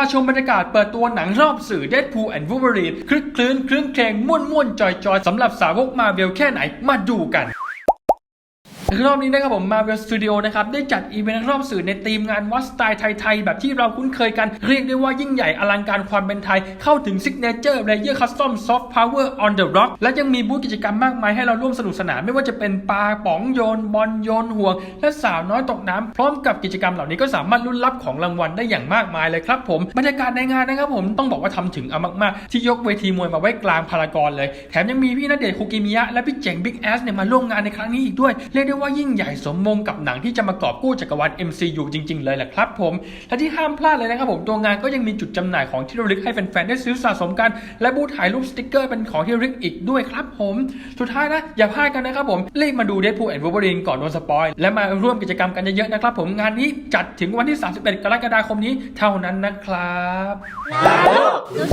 าชมบรรยากาศเปิดตัวหนังรอบสื่อเดดพูลแอนด์วูเบอรีนคลึกคลื้นคลื้นเครงม่วนม่วนจอยจอยสำหรับสาวกมาเวลแค่ไหนมาดูกัน รอบนี้นะครับผม Marvel Studio นะครับได้จัดอีเวนต์รอบสื่อในธีมงานวัดสไตล์ไทยๆแบบที่เราคุ้นเคยกันเรียกได้ว่ายิ่งใหญ่อลังการความเป็นไทย เข้าถึง Signature Layer Custom Soft Power on the Rock และยังมีบูธกิจกรรมมากมายให้เราร่วมสนุกสนานไม่ว่าจะเป็นปลาป๋องโยนบอลโยนห่วง และสาวน้อยตกน้ำพร้อมกับกิจกรรมเหล่านี้ก็สามารถลุ้นรับของรางวัลได้อย่างมากมายเลยครับผมบรรยากาศในงานนะครับผมต้องบอกว่าทำถึงเอามากๆ ที่ยกเวทีมวยมาไว้กลางพารากอนเลย แถมยังมีพี่ณเดชน์คุกิมิยะและพี่เจ๋งบิ๊กแอสเนี่ยมาร่วมงานในครั้งนี้อีกด้วยเรียกได้ว่ายิ่งใหญ่สมมงกับหนังที่จะมากอบกู้จักรวาล MCU จริง ๆ เลยแหละครับผม และที่ห้ามพลาดเลยนะครับผมตัวงานก็ยังมีจุดจำหน่ายของที่ระลึกให้แฟนๆได้ซื้อสะสมกัน และบูธถ่ายรูปสติกเกอร์เป็นของที่ระลึกอีกด้วยครับผม สุดท้ายนะ อย่าพลาดกันนะครับผมรีบมาดู Deadpool and Wolverine ก่อนโดนสปอยและมาร่วมกิจกรรมกันเยอะๆนะครับผมงานนี้จัดถึงวันที่ 31 กรกฎาคมนี้เท่านั้นนะครับและ